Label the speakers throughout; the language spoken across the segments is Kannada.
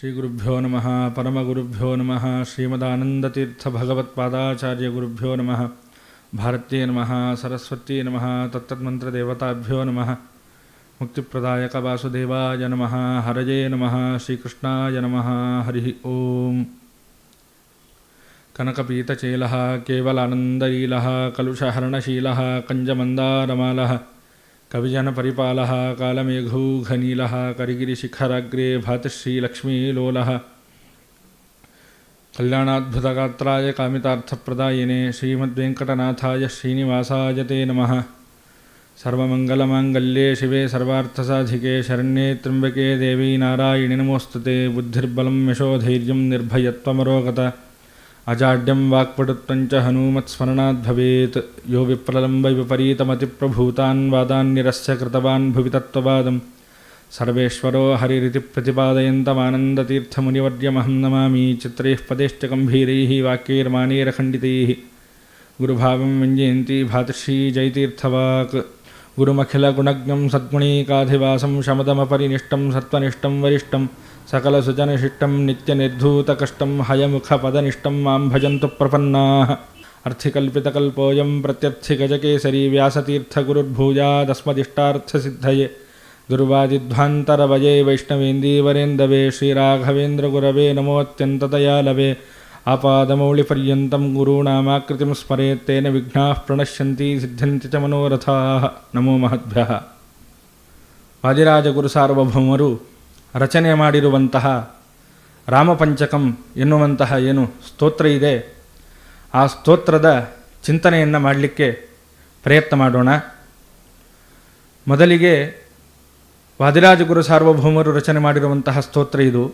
Speaker 1: श्रीगुरुभ्यो नमः नम नमः नम नमः नम नमः नम नमः, तत्तन्मन्त्रदेवताभ्यो नमः मुक्तिप्रदायकवासुदेवाय नमः, हरये नम, श्रीकृष्णाय नम, हरि ओं कनकपीतचेलः, केवलानन्दलीलः, कलुषहरणशील कंजमंदारल कविजनपरिपालः, कालमेघौघनीलः, करिगिरिशिखराग्रे भातिश्रीलक्ष्मीलोलः। कल्याणाद्भुतगात्राय कामितार्थप्रदायिने श्रीमद्वेङ्कटनाथाय श्रीनिवासाय ते नमः। सर्वमङ्गलमाङ्गल्ये शिवे सर्वार्थसाधिके शरण्ये त्र्यम्बके देवी नारायणि नमोऽस्तु ते। बुद्धिर्बलं यशोधैर्यं निर्भयत्वमरोगत। అజాడ్యం వాక్పటుత్వంచ హనూమత్స్మరణాద్భవేత్ యో విప్రలం వై విపరీతమతిప్రభూతాన్ వాదాన్ నిరస్య కృతవాన్ భువి తత్వవాదం సర్వేశ్వరో హరిరితి ప్రతిపాదయంతమానందతీర్థమునివర్యమహం నమామి చిత్రైః పదేశ్చ గంభీరైः వాక్యైర్మానైరఖండితైः. గురుభావం వ్యంజయంతి భాతృషీ జయతీర్థవాక్ గురుమఖిలగుణజ్ఞం సద్గుణీకాధివాసం శమదమపరినిష్టం సత్వనిష్టం వరిష్టం. सकलसुजनशिष्टं नित्यनिर्धूतकष्टं हयमुखपदनिष्टं मां भजन्तु प्रपन्नाः अर्थिकल्पितकल्पोऽयं प्रत्यर्थिगजकेसरी व्यासतीर्थगुरुर्भूजादस्मदिष्टार्थसिद्धये दुर्वादिध्वान्तरवये वैष्णवेन्दीवरेन्दवे श्रीराघवेन्द्रगुरवे नमोऽत्यन्ततया लवे आपादमौलिपर्यन्तं गुरूणामाकृतिं स्मरेत् तेन विघ्नाः प्रणश्यन्ति सिद्ध्यन्ति च मनोरथाः नमो महद्भ्यः वादिराजगुरुसार्वभौमरु ರಚನೆ ಮಾಡಿರುವಂತಹ ರಾಮಪಂಚಕಂ ಎನ್ನುವಂತಹ ಏನು ಸ್ತೋತ್ರ ಇದೆ, ಆ ಸ್ತೋತ್ರದ ಚಿಂತನೆಯನ್ನು ಮಾಡಲಿಕ್ಕೆ ಪ್ರಯತ್ನ ಮಾಡೋಣ. ಮೊದಲಿಗೆ ವಾದಿರಾಜಗುರು ಸಾರ್ವಭೌಮರು ರಚನೆ ಮಾಡಿರುವಂತಹ ಸ್ತೋತ್ರ ಇದು.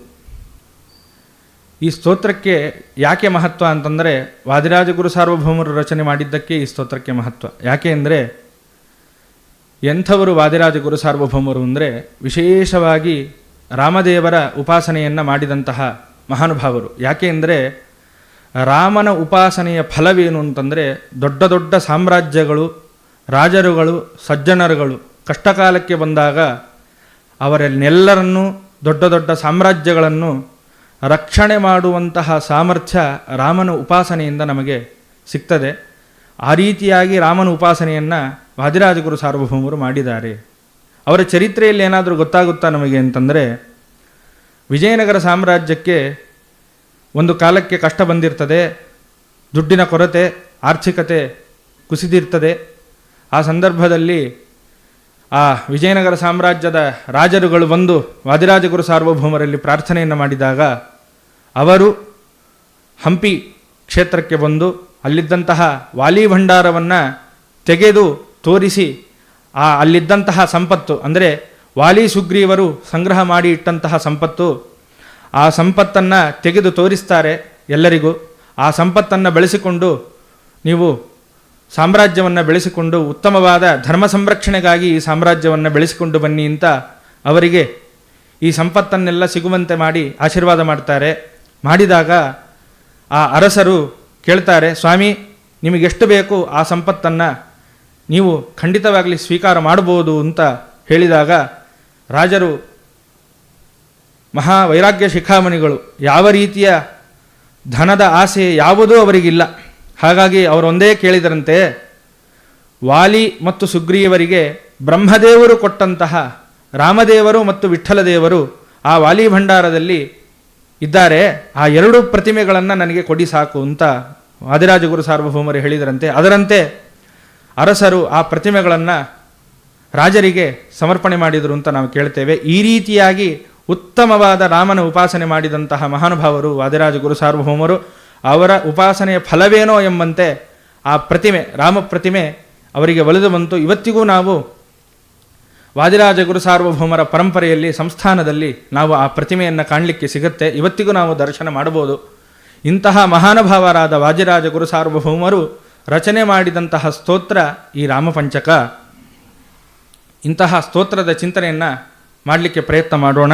Speaker 1: ಈ ಸ್ತೋತ್ರಕ್ಕೆ ಯಾಕೆ ಮಹತ್ವ ಅಂತಂದರೆ ವಾದಿರಾಜಗುರು ಸಾರ್ವಭೌಮರು ರಚನೆ ಮಾಡಿದ್ದಕ್ಕೆ ಈ ಸ್ತೋತ್ರಕ್ಕೆ ಮಹತ್ವ. ಯಾಕೆ ಅಂದರೆ ಎಂಥವರು ವಾದಿರಾಜಗುರು ಸಾರ್ವಭೌಮರು ಅಂದರೆ ವಿಶೇಷವಾಗಿ ರಾಮದೇವರ ಉಪಾಸನೆಯನ್ನು ಮಾಡಿದಂತಹ ಮಹಾನುಭಾವರು. ಯಾಕೆ ಅಂದರೆ ರಾಮನ ಉಪಾಸನೆಯ ಫಲವೇನು ಅಂತಂದರೆ ದೊಡ್ಡ ದೊಡ್ಡ ಸಾಮ್ರಾಜ್ಯಗಳು, ರಾಜರುಗಳು, ಸಜ್ಜನರುಗಳು ಕಷ್ಟಕಾಲಕ್ಕೆ ಬಂದಾಗ ಅವರನ್ನೆಲ್ಲರನ್ನೂ ದೊಡ್ಡ ದೊಡ್ಡ ಸಾಮ್ರಾಜ್ಯಗಳನ್ನು ರಕ್ಷಣೆ ಮಾಡುವಂತಹ ಸಾಮರ್ಥ್ಯ ರಾಮನ ಉಪಾಸನೆಯಿಂದ ನಮಗೆ ಸಿಗ್ತದೆ. ಆ ರೀತಿಯಾಗಿ ರಾಮನ ಉಪಾಸನೆಯನ್ನು ವಾದಿರಾಜಗುರು ಸಾರ್ವಭೌಮರು ಮಾಡಿದ್ದಾರೆ. ಅವರ ಚರಿತ್ರೆಯಲ್ಲಿ ಏನಾದರೂ ಗೊತ್ತಾಗುತ್ತಾ ನಮಗೆ ಅಂತಂದರೆ, ವಿಜಯನಗರ ಸಾಮ್ರಾಜ್ಯಕ್ಕೆ ಒಂದು ಕಾಲಕ್ಕೆ ಕಷ್ಟ ಬಂದಿರ್ತದೆ, ದುಡ್ಡಿನ ಕೊರತೆ, ಆರ್ಥಿಕತೆ ಕುಸಿದಿರ್ತದೆ. ಆ ಸಂದರ್ಭದಲ್ಲಿ ಆ ವಿಜಯನಗರ ಸಾಮ್ರಾಜ್ಯದ ರಾಜರುಗಳು ಬಂದು ವಾದಿರಾಜಗುರು ಸಾರ್ವಭೌಮರಲ್ಲಿ ಪ್ರಾರ್ಥನೆಯನ್ನು ಮಾಡಿದಾಗ, ಅವರು ಹಂಪಿ ಕ್ಷೇತ್ರಕ್ಕೆ ಬಂದು ಅಲ್ಲಿದ್ದಂತಹ ವಾಲಿ ಭಂಡಾರವನ್ನು ತೆಗೆದು ತೋರಿಸಿ ಆ ಅಲ್ಲಿದ್ದಂತಹ ಸಂಪತ್ತು, ಅಂದರೆ ವಾಲಿ ಸುಗ್ರೀವರು ಸಂಗ್ರಹ ಮಾಡಿ ಇಟ್ಟಂತಹ ಸಂಪತ್ತು, ಆ ಸಂಪತ್ತನ್ನು ತೆಗೆದು ತೋರಿಸ್ತಾರೆ ಎಲ್ಲರಿಗೂ. ಆ ಸಂಪತ್ತನ್ನು ಬೆಳೆಸಿಕೊಂಡು ನೀವು ಸಾಮ್ರಾಜ್ಯವನ್ನು ಬೆಳೆಸಿಕೊಂಡು ಉತ್ತಮವಾದ ಧರ್ಮ ಸಂರಕ್ಷಣೆಗಾಗಿ ಈ ಸಾಮ್ರಾಜ್ಯವನ್ನು ಬೆಳೆಸಿಕೊಂಡು ಬನ್ನಿ ಅಂತ ಅವರಿಗೆ ಈ ಸಂಪತ್ತನ್ನೆಲ್ಲ ಸಿಗುವಂತೆ ಮಾಡಿ ಆಶೀರ್ವಾದ ಮಾಡ್ತಾರೆ. ಮಾಡಿದಾಗ ಆ ಅರಸರು ಕೇಳ್ತಾರೆ, ಸ್ವಾಮಿ, ನಿಮಗೆಷ್ಟು ಬೇಕು ಆ ಸಂಪತ್ತನ್ನು ನೀವು ಖಂಡಿತವಾಗಲಿ ಸ್ವೀಕಾರ ಮಾಡಬಹುದು ಅಂತ ಹೇಳಿದಾಗ ರಾಜರು, ಮಹಾ ವೈರಾಗ್ಯ ಶಿಖಾಮಣಿಗಳು ಯಾವ ರೀತಿಯ ಧನದ ಆಸೆ ಯಾವುದೂ ಅವರಿಗಿಲ್ಲ. ಹಾಗಾಗಿ ಅವರೊಂದೇ ಕೇಳಿದರಂತೆ ವಾಲಿ ಮತ್ತು ಸುಗ್ರೀವರಿಗೆ ಬ್ರಹ್ಮದೇವರು ಕೊಟ್ಟಂತಹ ರಾಮದೇವರು ಮತ್ತು ವಿಠ್ಠಲದೇವರು ಆ ವಾಲಿ ಭಂಡಾರದಲ್ಲಿ ಇದ್ದಾರೆ. ಆ ಎರಡು ಪ್ರತಿಮೆಗಳನ್ನು ನನಗೆ ಕೊಡಿ ಸಾಕು ಅಂತ ಆದಿರಾಜಗುರು ಸಾರ್ವಭೌಮರು ಹೇಳಿದರಂತೆ. ಅದರಂತೆ ಅರಸರು ಆ ಪ್ರತಿಮೆಗಳನ್ನು ರಾಜರಿಗೆ ಸಮರ್ಪಣೆ ಮಾಡಿದರು ಅಂತ ನಾವು ಕೇಳ್ತೇವೆ. ಈ ರೀತಿಯಾಗಿ ಉತ್ತಮವಾದ ರಾಮನ ಉಪಾಸನೆ ಮಾಡಿದಂತಹ ಮಹಾನುಭಾವರು, ವಾದಿರಾಜಗುರು, ಸಾರ್ವಭೌಮರು, ಅವರ ಉಪಾಸನೆಯ ಫಲವೇನೋ ಎಂಬಂತೆ ಆ ಪ್ರತಿಮೆ, ರಾಮ ಪ್ರತಿಮೆ ಅವರಿಗೆ ಒಲಿದು ಬಂತು. ಇವತ್ತಿಗೂ ನಾವು ವಾದಿರಾಜಗುರು, ಸಾರ್ವಭೌಮರ ಪರಂಪರೆಯಲ್ಲಿ, ಸಂಸ್ಥಾನದಲ್ಲಿ ನಾವು ಆ ಪ್ರತಿಮೆಯನ್ನು ಕಾಣಲಿಕ್ಕೆ ಸಿಗುತ್ತೆ. ಇವತ್ತಿಗೂ ನಾವು ದರ್ಶನ ಮಾಡಬಹುದು. ಇಂತಹ ಮಹಾನುಭಾವರಾದ ವಾಜಿರಾಜ ಗುರು ಸಾರ್ವಭೌಮರು ರಚನೆ ಮಾಡಿದಂತಹ ಸ್ತೋತ್ರ ಈ ರಾಮಪಂಚಕ. ಇಂತಹ ಸ್ತೋತ್ರದ ಚಿಂತನೆಯನ್ನು ಮಾಡಲಿಕ್ಕೆ ಪ್ರಯತ್ನ ಮಾಡೋಣ.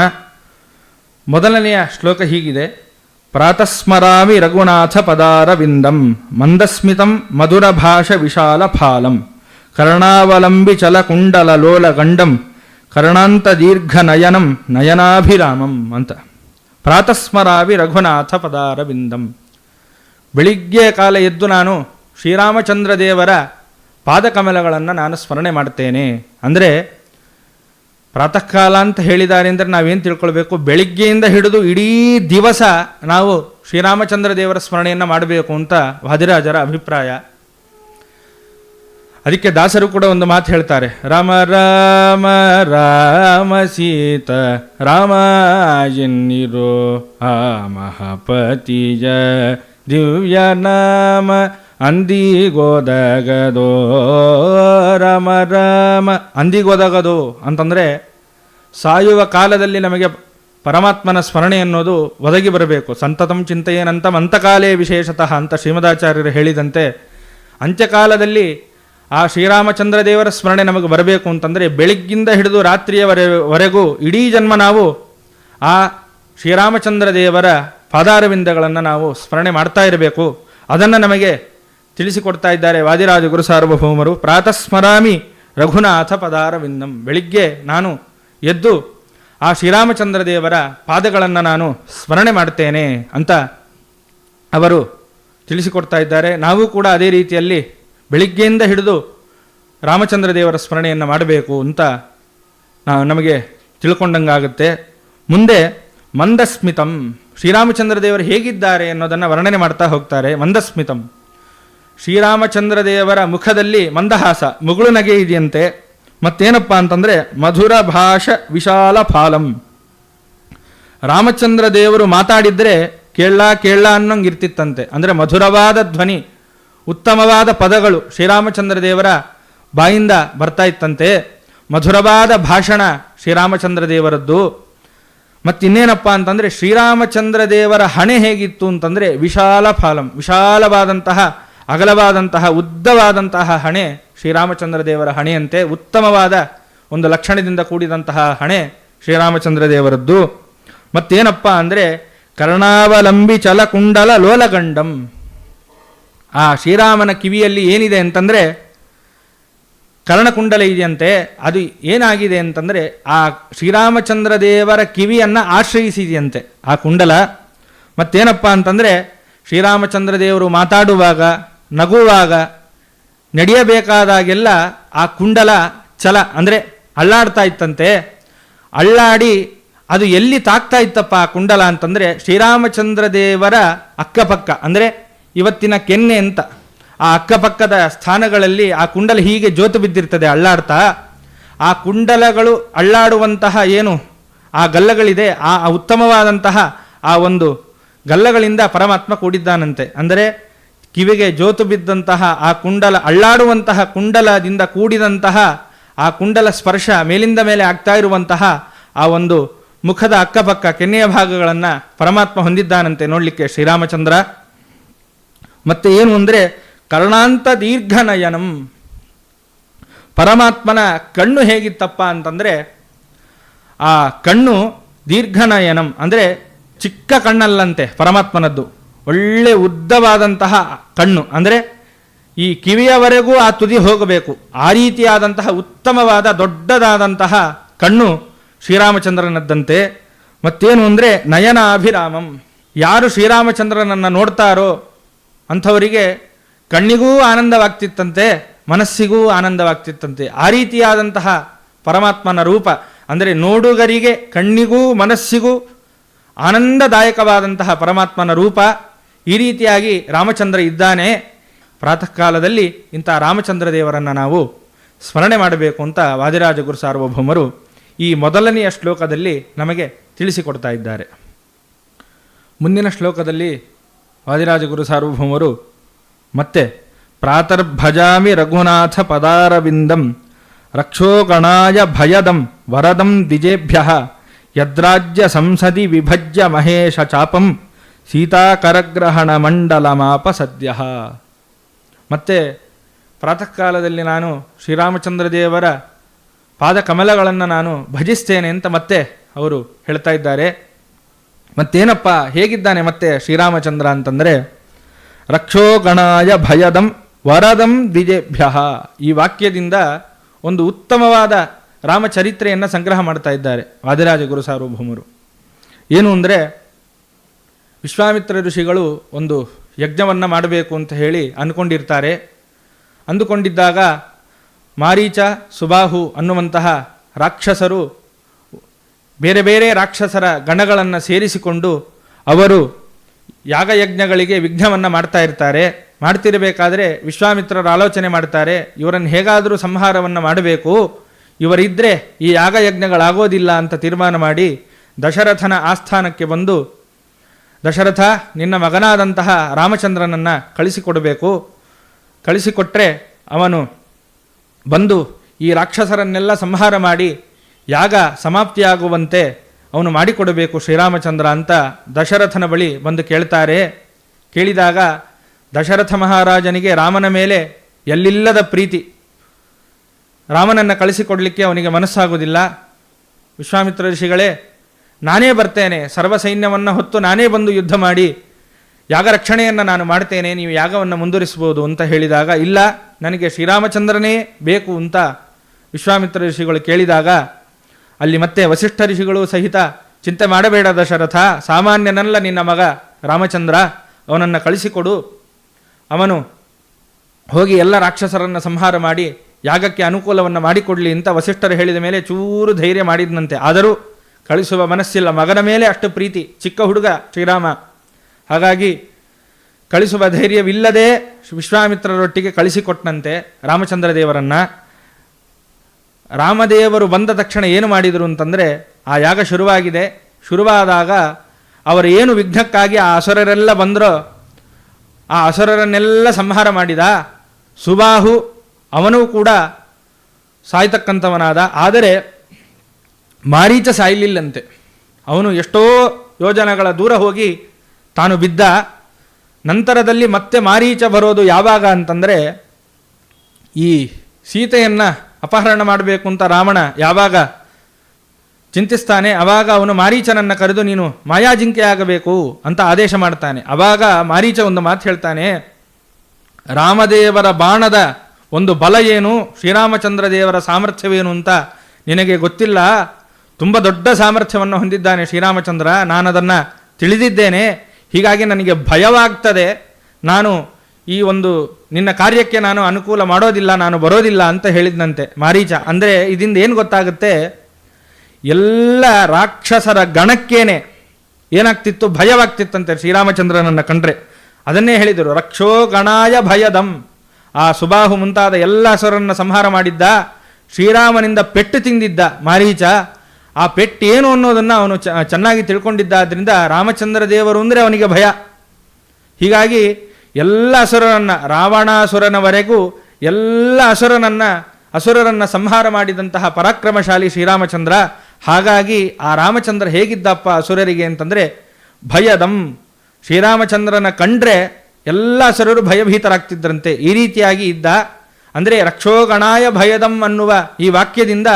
Speaker 1: ಮೊದಲನೆಯ ಶ್ಲೋಕ ಹೀಗಿದೆ. ಪ್ರಾತಸ್ಮರಾಮಿ ರಘುನಾಥ ಪದಾರವಿಂದಂ ಮಂದಸ್ಮಿತಂ ಮಧುರ ಭಾಷ ವಿಶಾಲ ಫಾಲಂ ಕರ್ಣಾವಲಂಬಿ ಚಲಕುಂಡಲ ಲೋಲ ಗಂಡಂ ಕರ್ಣಾಂತ ದೀರ್ಘ ನಯನಂ ನಯನಾಭಿರಾಮಂ ಅಂತ. ಪ್ರಾತಸ್ಮರಾವಿ ರಘುನಾಥ ಪದಾರವಿಂದಂ. ಬೆಳಿಗ್ಗೆ ಕಾಲ ಎದ್ದು ನಾನು ಶ್ರೀರಾಮಚಂದ್ರ ದೇವರ ಪಾದಕಮಲಗಳನ್ನು ನಾನು ಸ್ಮರಣೆ ಮಾಡ್ತೇನೆ. ಅಂದರೆ ಪ್ರಾತಃ ಕಾಲ ಅಂತ ಹೇಳಿದ್ದಾರೆ ಅಂದರೆ ನಾವೇನು ತಿಳ್ಕೊಳ್ಬೇಕು? ಬೆಳಿಗ್ಗೆಯಿಂದ ಹಿಡಿದು ಇಡೀ ದಿವಸ ನಾವು ಶ್ರೀರಾಮಚಂದ್ರ ದೇವರ ಸ್ಮರಣೆಯನ್ನು ಮಾಡಬೇಕು ಅಂತ ವಾದಿರಾಜರ ಅಭಿಪ್ರಾಯ. ಅದಕ್ಕೆ ದಾಸರು ಕೂಡ ಒಂದು ಮಾತು ಹೇಳ್ತಾರೆ. ರಾಮ ರಾಮ ರಾಮ ಸೀತ, ರಾಮ ಎನ್ನಿರೋ ಆ ಮಹಾಪತಿಯ ದಿವ್ಯ ನಾಮ ಅಂದಿಗೋದಗದೋ ರಮ ರಾಮ ಅಂದಿಗೋದಗದು ಅಂತಂದರೆ ಸಾಯುವ ಕಾಲದಲ್ಲಿ ನಮಗೆ ಪರಮಾತ್ಮನ ಸ್ಮರಣೆ ಅನ್ನೋದು ಒದಗಿ ಬರಬೇಕು. ಸಂತತಂ ಚಿಂತೆಯೇನಂತ ಮಂತಕಾಲೇ ವಿಶೇಷತಃ ಅಂತ ಶ್ರೀಮದಾಚಾರ್ಯರು ಹೇಳಿದಂತೆ ಅಂತ್ಯಕಾಲದಲ್ಲಿ ಆ ಶ್ರೀರಾಮಚಂದ್ರ ದೇವರ ಸ್ಮರಣೆ ನಮಗೆ ಬರಬೇಕು ಅಂತಂದರೆ ಬೆಳಗ್ಗಿಂದ ಹಿಡಿದು ರಾತ್ರಿಯವರೆವರೆಗೂ ಇಡೀ ಜನ್ಮ ನಾವು ಆ ಶ್ರೀರಾಮಚಂದ್ರ ದೇವರ ಪಾದಾರವಿಂದಗಳನ್ನು ನಾವು ಸ್ಮರಣೆ ಮಾಡ್ತಾ ಇರಬೇಕು. ಅದನ್ನು ನಮಗೆ ತಿಳಿಸಿಕೊಡ್ತಾ ಇದ್ದಾರೆ ವಾದಿರಾಜ ಗುರು ಸಾರ್ವಭೌಮರು. ಪ್ರಾತಸ್ಮರಾಮಿ ರಘುನಾಥ ಪದಾರವಿಂದಂ. ಬೆಳಿಗ್ಗೆ ನಾನು ಎದ್ದು ಆ ಶ್ರೀರಾಮಚಂದ್ರ ದೇವರ ಪಾದಗಳನ್ನು ನಾನು ಸ್ಮರಣೆ ಮಾಡ್ತೇನೆ ಅಂತ ಅವರು ತಿಳಿಸಿಕೊಡ್ತಾ ಇದ್ದಾರೆ. ನಾವು ಕೂಡ ಅದೇ ರೀತಿಯಲ್ಲಿ ಬೆಳಿಗ್ಗೆಯಿಂದ ಹಿಡಿದು ರಾಮಚಂದ್ರ ದೇವರ ಸ್ಮರಣೆಯನ್ನು ಮಾಡಬೇಕು ಅಂತ ನಾವು ನಮಗೆ ತಿಳ್ಕೊಂಡಂಗಾಗುತ್ತೆ. ಮುಂದೆ ಮಂದಸ್ಮಿತಂ. ಶ್ರೀರಾಮಚಂದ್ರ ದೇವರು ಹೇಗಿದ್ದಾರೆ ಅನ್ನೋದನ್ನು ವರ್ಣನೆ ಮಾಡ್ತಾ ಹೋಗ್ತಾರೆ. ಮಂದಸ್ಮಿತಂ. ಶ್ರೀರಾಮಚಂದ್ರ ದೇವರ ಮುಖದಲ್ಲಿ ಮಂದಹಾಸ, ಮುಗುಳು ನಗೆ ಇದೆಯಂತೆ. ಮತ್ತೇನಪ್ಪ ಅಂತಂದರೆ, ಮಧುರ ಭಾಷ ವಿಶಾಲ ಫಾಲಂ. ರಾಮಚಂದ್ರ ದೇವರು ಮಾತಾಡಿದ್ರೆ ಕೇಳ ಕೇಳ ಅನ್ನೋಂಗೆ ಇರ್ತಿತ್ತಂತೆ ಅಂದರೆ ಮಧುರವಾದ ಧ್ವನಿ, ಉತ್ತಮವಾದ ಪದಗಳು ಶ್ರೀರಾಮಚಂದ್ರ ದೇವರ ಬಾಯಿಂದ ಬರ್ತಾ ಇತ್ತಂತೆ. ಮಧುರವಾದ ಭಾಷಣ ಶ್ರೀರಾಮಚಂದ್ರ ದೇವರದ್ದು. ಮತ್ತಿನ್ನೇನಪ್ಪ ಅಂತಂದರೆ, ಶ್ರೀರಾಮಚಂದ್ರ ದೇವರ ಹಣೆ ಹೇಗಿತ್ತು ಅಂತಂದರೆ ವಿಶಾಲ ಫಾಲಂ, ವಿಶಾಲವಾದಂತಹ ಅಗಲವಾದಂತಹ, ಉದ್ದವಾದಂತಹ ಹಣೆ, ಶ್ರೀರಾಮಚಂದ್ರ ದೇವರ ಹಣೆಯಂತೆ ಉತ್ತಮವಾದ ಒಂದು ಲಕ್ಷಣದಿಂದ ಕೂಡಿದಂತಹ ಹಣೆ ಶ್ರೀರಾಮಚಂದ್ರ ದೇವರದ್ದು. ಮತ್ತೇನಪ್ಪ ಅಂದರೆ, ಕರ್ಣಾವಲಂಬಿ ಚಲಕುಂಡಲ ಲೋಲಗಂಡಂ. ಆ ಶ್ರೀರಾಮನ ಕಿವಿಯಲ್ಲಿ ಏನಿದೆ ಅಂತಂದರೆ, ಕರ್ಣಕುಂಡಲ ಇದೆಯಂತೆ, ಅದು ಏನಾಗಿದೆ ಅಂತಂದರೆ, ಆ ಶ್ರೀರಾಮಚಂದ್ರ ದೇವರ ಕಿವಿಯನ್ನು ಆಶ್ರಯಿಸಿದೆಯಂತೆ, ಆ ಕುಂಡಲ. ಮತ್ತೇನಪ್ಪ ಅಂತಂದರೆ, ಶ್ರೀರಾಮಚಂದ್ರ ದೇವರು ಮಾತಾಡುವಾಗ ನಗುವಾಗ ನಡೆಯಬೇಕಾದಾಗೆಲ್ಲ ಆ ಕುಂಡಲ ಛಲ, ಅಂದರೆ ಅಳ್ಳಾಡ್ತಾ ಇತ್ತಂತೆ. ಅಳ್ಳಾಡಿ ಅದು ಎಲ್ಲಿ ತಾಕ್ತಾ ಇತ್ತಪ್ಪ ಆ ಕುಂಡಲ ಅಂತಂದರೆ ಶ್ರೀರಾಮಚಂದ್ರ ದೇವರ ಅಕ್ಕಪಕ್ಕ, ಅಂದರೆ ಇವತ್ತಿನ ಕೆನ್ನೆ ಅಂತ. ಆ ಅಕ್ಕಪಕ್ಕದ ಸ್ಥಾನಗಳಲ್ಲಿ ಆ ಕುಂಡಲ ಹೀಗೆ ಜೋತು ಬಿದ್ದಿರ್ತದೆ ಅಳ್ಳಾಡ್ತಾ ಆ ಕುಂಡಲಗಳು ಅಳ್ಳಾಡುವಂತಹ ಏನು ಆ ಗಲ್ಲಗಳಿದೆ, ಆ ಉತ್ತಮವಾದಂತಹ ಆ ಒಂದು ಗಲ್ಲಗಳಿಂದ ಪರಮಾತ್ಮ ಕೂಡಿದ್ದಾನಂತೆ. ಅಂದರೆ ಕಿವಿಗೆ ಜೋತು ಬಿದ್ದಂತಹ ಆ ಕುಂಡಲ, ಅಳ್ಳಾಡುವಂತಹ ಕುಂಡಲದಿಂದ ಕೂಡಿದಂತಹ ಆ ಕುಂಡಲ ಸ್ಪರ್ಶ ಮೇಲಿಂದ ಮೇಲೆ ಆಗ್ತಾ ಇರುವಂತಹ ಆ ಒಂದು ಮುಖದ ಅಕ್ಕಪಕ್ಕ, ಕೆನ್ನೆಯ ಭಾಗಗಳನ್ನು ಪರಮಾತ್ಮ ಹೊಂದಿದ್ದಾನಂತೆ ನೋಡಲಿಕ್ಕೆ ಶ್ರೀರಾಮಚಂದ್ರ. ಮತ್ತೆ ಏನು ಅಂದರೆ, ಕರ್ಣಾಂತ ದೀರ್ಘನಯನಂ ಪರಮಾತ್ಮನ ಕಣ್ಣು ಹೇಗಿತ್ತಪ್ಪ ಅಂತಂದರೆ, ಆ ಕಣ್ಣು ದೀರ್ಘನಯನಂ ಅಂದರೆ ಚಿಕ್ಕ ಕಣ್ಣಲ್ಲಂತೆ ಪರಮಾತ್ಮನದ್ದು. ಒಳ್ಳೆ ಉದ್ದವಾದಂತಹ ಕಣ್ಣು. ಅಂದರೆ ಈ ಕಿವಿಯವರೆಗೂ ಆ ತುದಿ ಹೋಗಬೇಕು. ಆ ರೀತಿಯಾದಂತಹ ಉತ್ತಮವಾದ, ದೊಡ್ಡದಾದಂತಹ ಕಣ್ಣು ಶ್ರೀರಾಮಚಂದ್ರನದ್ದಂತೆ. ಮತ್ತೇನು ಅಂದರೆ ನಯನಾಭಿರಾಮಂ. ಯಾರು ಶ್ರೀರಾಮಚಂದ್ರನನ್ನು ನೋಡ್ತಾರೋ ಅಂಥವರಿಗೆ ಕಣ್ಣಿಗೂ ಆನಂದವಾಗ್ತಿತ್ತಂತೆ, ಮನಸ್ಸಿಗೂ ಆನಂದವಾಗ್ತಿತ್ತಂತೆ. ಆ ರೀತಿಯಾದಂತಹ ಪರಮಾತ್ಮನ ರೂಪ. ಅಂದರೆ ನೋಡುಗರಿಗೆ ಕಣ್ಣಿಗೂ ಮನಸ್ಸಿಗೂ ಆನಂದದಾಯಕವಾದಂತಹ ಪರಮಾತ್ಮನ ರೂಪ. ಈ ರೀತಿಯಾಗಿ ರಾಮಚಂದ್ರ ಇದ್ದಾನೆ. ಪ್ರಾತಃ ಕಾಲದಲ್ಲಿ ಇಂಥ ರಾಮಚಂದ್ರ ದೇವರನ್ನು ನಾವು ಸ್ಮರಣೆ ಮಾಡಬೇಕು ಅಂತ ವಾದಿರಾಜ ಗುರು ಸಾರ್ವಭೌಮರು ಈ ಮೊದಲನೆಯ ಶ್ಲೋಕದಲ್ಲಿ ನಮಗೆ ತಿಳಿಸಿಕೊಡ್ತಾ ಇದ್ದಾರೆ. ಮುಂದಿನ ಶ್ಲೋಕದಲ್ಲಿ ವಾದಿರಾಜ ಗುರು ಸಾರ್ವಭೌಮರು, ಮತ್ತೆ ಪ್ರಾತರ್ಭಜಾಮಿ ರಘುನಾಥ ಪದಾರವಿಂದಂ ರಕ್ಷೋಗಣಾಯ ಭಯದಂ ವರದಂ ದ್ವಿಜೇಭ್ಯ ಯದ್ರಾಜ್ಯ ಸಂಸದಿ ವಿಭಜ್ಯ ಮಹೇಶ ಚಾಪಂ ಸೀತಾಕರಗ್ರಹಣ ಮಂಡಲಮಾಪ ಸದ್ಯ ಮತ್ತೆ ಪ್ರಾತಃ ಕಾಲದಲ್ಲಿ ನಾನು ಶ್ರೀರಾಮಚಂದ್ರ ದೇವರ ಪಾದಕಮಲಗಳನ್ನು ನಾನು ಭಜಿಸ್ತೇನೆ ಅಂತ ಮತ್ತೆ ಅವರು ಹೇಳ್ತಾ ಇದ್ದಾರೆ. ಮತ್ತೇನಪ್ಪ, ಹೇಗಿದ್ದಾನೆ ಮತ್ತೆ ಶ್ರೀರಾಮಚಂದ್ರ ಅಂತಂದರೆ ರಕ್ಷೋಗಣಾಯ ಭಯದಂ ವರದಂ ದಿಜೇಭ್ಯ ಈ ವಾಕ್ಯದಿಂದ ಒಂದು ಉತ್ತಮವಾದ ರಾಮಚರಿತ್ರೆಯನ್ನು ಸಂಗ್ರಹ ಮಾಡ್ತಾ ಇದ್ದಾರೆ ವಾದಿರಾಜ ಗುರು ಸಾರ್ವಭೌಮರು. ಏನು ಅಂದರೆ ವಿಶ್ವಾಮಿತ್ರ ಋಷಿಗಳು ಒಂದು ಯಜ್ಞವನ್ನು ಮಾಡಬೇಕು ಅಂತ ಹೇಳಿ ಅಂದ್ಕೊಂಡಿರ್ತಾರೆ ಅಂದುಕೊಂಡಿದ್ದಾಗ ಮಾರೀಚ, ಸುಬಾಹು ಅನ್ನುವಂತಹ ರಾಕ್ಷಸರು ಬೇರೆ ಬೇರೆ ರಾಕ್ಷಸರ ಗಣಗಳನ್ನು ಸೇರಿಸಿಕೊಂಡು ಅವರು ಯಾಗಯಜ್ಞಗಳಿಗೆ ವಿಘ್ನವನ್ನು ಮಾಡ್ತಾ ಇರ್ತಾರೆ. ಮಾಡ್ತಿರಬೇಕಾದ್ರೆ ವಿಶ್ವಾಮಿತ್ರರು ಆಲೋಚನೆ ಮಾಡ್ತಾರೆ, ಇವರನ್ನು ಹೇಗಾದರೂ ಸಂಹಾರವನ್ನು ಮಾಡಬೇಕು. ಇವರಿದ್ದರೆ ಈ ಯಾಗಯಜ್ಞಗಳಾಗೋದಿಲ್ಲ ಅಂತ ತೀರ್ಮಾನ ಮಾಡಿ ದಶರಥನ ಆಸ್ಥಾನಕ್ಕೆ ಬಂದು ದಶರಥ, ನಿನ್ನ ಮಗನಾದಂತಹ ರಾಮಚಂದ್ರನನ್ನು ಕಳಿಸಿಕೊಡಬೇಕು. ಕಳಿಸಿಕೊಟ್ಟರೆ ಅವನು ಬಂದು ಈ ರಾಕ್ಷಸರನ್ನೆಲ್ಲ ಸಂಹಾರ ಮಾಡಿ ಯಾಗ ಸಮಾಪ್ತಿಯಾಗುವಂತೆ ಅವನು ಮಾಡಿಕೊಡಬೇಕು ಶ್ರೀರಾಮಚಂದ್ರ ಅಂತ ದಶರಥನ ಬಳಿ ಬಂದು ಕೇಳ್ತಾರೆ. ಕೇಳಿದಾಗ ದಶರಥ ಮಹಾರಾಜನಿಗೆ ರಾಮನ ಮೇಲೆ ಎಲ್ಲಿಲ್ಲದ ಪ್ರೀತಿ. ರಾಮನನ್ನು ಕಳಿಸಿಕೊಡಲಿಕ್ಕೆ ಅವನಿಗೆ ಮನಸ್ಸಾಗುವುದಿಲ್ಲ ವಿಶ್ವಾಮಿತ್ರ ಋಷಿಗಳೇ ನಾನೇ ಬರ್ತೇನೆ ಸರ್ವ ಸೈನ್ಯವನ್ನು ಹೊತ್ತು ನಾನೇ ಬಂದು ಯುದ್ಧ ಮಾಡಿ ಯಾಗ ರಕ್ಷಣೆಯನ್ನು ನಾನು ಮಾಡ್ತೇನೆ, ನೀವು ಯಾಗವನ್ನು ಮುಂದುವರಿಸ್ಬೋದು ಅಂತ ಹೇಳಿದಾಗ, ಇಲ್ಲ, ನನಗೆ ಶ್ರೀರಾಮಚಂದ್ರನೇ ಬೇಕು ಅಂತ ವಿಶ್ವಾಮಿತ್ರ ಋಷಿಗಳು ಕೇಳಿದಾಗ, ಅಲ್ಲಿ ಮತ್ತೆ ವಸಿಷ್ಠ ಋಷಿಗಳು ಸಹಿತ ಚಿಂತೆ ಮಾಡಬೇಡ ದಶರಥ, ಸಾಮಾನ್ಯನಲ್ಲ ನಿನ್ನ ಮಗ ರಾಮಚಂದ್ರ, ಅವನನ್ನು ಕಳಿಸಿಕೊಡು. ಅವನು ಹೋಗಿ ಎಲ್ಲ ರಾಕ್ಷಸರನ್ನು ಸಂಹಾರ ಮಾಡಿ, ಯಾಗಕ್ಕೆ ಅನುಕೂಲವನ್ನು ಮಾಡಿಕೊಡಲಿ ಅಂತ ವಸಿಷ್ಠರು ಹೇಳಿದ ಮೇಲೆ ಚೂರು ಧೈರ್ಯ ಮಾಡಿದನಂತೆ. ಆದರೂ ಕಳಿಸುವ ಮನಸ್ಸಿಲ್ಲ. ಮಗನ ಮೇಲೆ ಅಷ್ಟು ಪ್ರೀತಿ. ಚಿಕ್ಕ ಹುಡುಗ, ಶ್ರೀರಾಮ. ಹಾಗಾಗಿ ಕಳಿಸುವ ಧೈರ್ಯವಿಲ್ಲದೆ ವಿಶ್ವಾಮಿತ್ರರೊಟ್ಟಿಗೆ ಕಳಿಸಿಕೊಟ್ಟನಂತೆ ರಾಮಚಂದ್ರ ದೇವರನ್ನು. ರಾಮದೇವರು ಬಂದ ತಕ್ಷಣ ಏನು ಮಾಡಿದರು ಅಂತಂದರೆ, ಆ ಯಾಗ ಶುರುವಾಗಿದೆ. ಶುರುವಾದಾಗ ಅವರು ಏನು ವಿಘ್ನಕ್ಕಾಗಿ ಆ ಅಸುರರೆಲ್ಲ ಬಂದರೋ, ಆ ಅಸುರರನ್ನೆಲ್ಲ ಸಂಹಾರ ಮಾಡಿದ. ಸುಬಾಹು, ಅವನೂ ಕೂಡ ಸಾಯ್ತಕ್ಕಂಥವನಾದ. ಆದರೆ ಮಾರೀಚ ಸಾಯಲಿಲ್ಲಂತೆ. ಅವನು ಎಷ್ಟೋ ಯೋಜನೆಗಳ ದೂರ ಹೋಗಿ ತಾನು ಬಿದ್ದ ನಂತರದಲ್ಲಿ ಮತ್ತೆ ಮಾರೀಚ ಬರೋದು ಯಾವಾಗ ಅಂತಂದರೆ, ಈ ಸೀತೆಯನ್ನು ಅಪಹರಣ ಮಾಡಬೇಕು ಅಂತ ರಾವಣ ಯಾವಾಗ ಚಿಂತಿಸ್ತಾನೆ, ಅವಾಗ ಅವನು ಮಾರೀಚನನ್ನು ಕರೆದು, ನೀನು ಮಾಯಾಜಿಂಕೆ ಆಗಬೇಕು ಅಂತ ಆದೇಶ ಮಾಡ್ತಾನೆ. ಅವಾಗ ಮಾರೀಚ ಒಂದು ಮಾತು ಹೇಳ್ತಾನೆ, ರಾಮದೇವರ ಬಾಣದ ಒಂದು ಬಲ ಏನು, ಶ್ರೀರಾಮಚಂದ್ರ ದೇವರ ಸಾಮರ್ಥ್ಯವೇನು ಅಂತ ನಿನಗೆ ಗೊತ್ತಿಲ್ಲ ತುಂಬ ದೊಡ್ಡ ಸಾಮರ್ಥ್ಯವನ್ನು ಹೊಂದಿದ್ದಾನೆ ಶ್ರೀರಾಮಚಂದ್ರ. ನಾನು ಅದನ್ನು ತಿಳಿದಿದ್ದೇನೆ. ಹೀಗಾಗಿ ನನಗೆ ಭಯವಾಗ್ತದೆ. ನಾನು ಈ ಒಂದು ನಿನ್ನ ಕಾರ್ಯಕ್ಕೆ ನಾನು ಅನುಕೂಲ ಮಾಡೋದಿಲ್ಲ, ನಾನು ಬರೋದಿಲ್ಲ ಅಂತ ಹೇಳಿದ್ನಂತೆ ಮಾರೀಚ. ಅಂದರೆ ಇದರಿಂದ ಏನು ಗೊತ್ತಾಗುತ್ತೆ? ಎಲ್ಲ ರಾಕ್ಷಸರ ಗಣಕ್ಕೇನೆ ಏನಾಗ್ತಿತ್ತು? ಭಯವಾಗ್ತಿತ್ತಂತೆ ಶ್ರೀರಾಮಚಂದ್ರನನ್ನು ಕಂಡ್ರೆ. ಅದನ್ನೇ ಹೇಳಿದರು, ರಕ್ಷೋ ಗಣಾಯ ಭಯದಂ. ಆ ಸುಬಾಹು ಮುಂತಾದ ಎಲ್ಲ ಅಸುರನ್ನು ಸಂಹಾರ ಮಾಡಿದ್ದ, ಶ್ರೀರಾಮನಿಂದ ಪೆಟ್ಟು ತಿಂದಿದ್ದ ಮಾರೀಚ. ಆ ಪೆಟ್ಟು ಏನು ಅನ್ನೋದನ್ನು ಅವನು ಚೆನ್ನಾಗಿ ತಿಳ್ಕೊಂಡಿದ್ದಾದ್ರಿಂದ ರಾಮಚಂದ್ರ ದೇವರು ಅಂದರೆ ಅವನಿಗೆ ಭಯ. ಹೀಗಾಗಿ ಎಲ್ಲ ಅಸುರರನ್ನು ರಾವಣಾಸುರನವರೆಗೂ ಎಲ್ಲ ಅಸುರನನ್ನು, ಅಸುರರನ್ನು ಸಂಹಾರ ಮಾಡಿದಂತಹ ಪರಾಕ್ರಮಶಾಲಿ ಶ್ರೀರಾಮಚಂದ್ರ. ಹಾಗಾಗಿ ಆ ರಾಮಚಂದ್ರ ಹೇಗಿದ್ದಪ್ಪ ಅಸುರರಿಗೆ ಅಂತಂದರೆ ಭಯದಂ. ಶ್ರೀರಾಮಚಂದ್ರನ ಕಂಡ್ರೆ ಎಲ್ಲ ಅಸುರರು ಭಯಭೀತರಾಗ್ತಿದ್ದರಂತೆ ಈ ರೀತಿಯಾಗಿ ಇದ್ದ, ಅಂದರೆ ರಕ್ಷೋಗಣಾಯ ಭಯದಂ ಅನ್ನುವ ಈ ವಾಕ್ಯದಿಂದ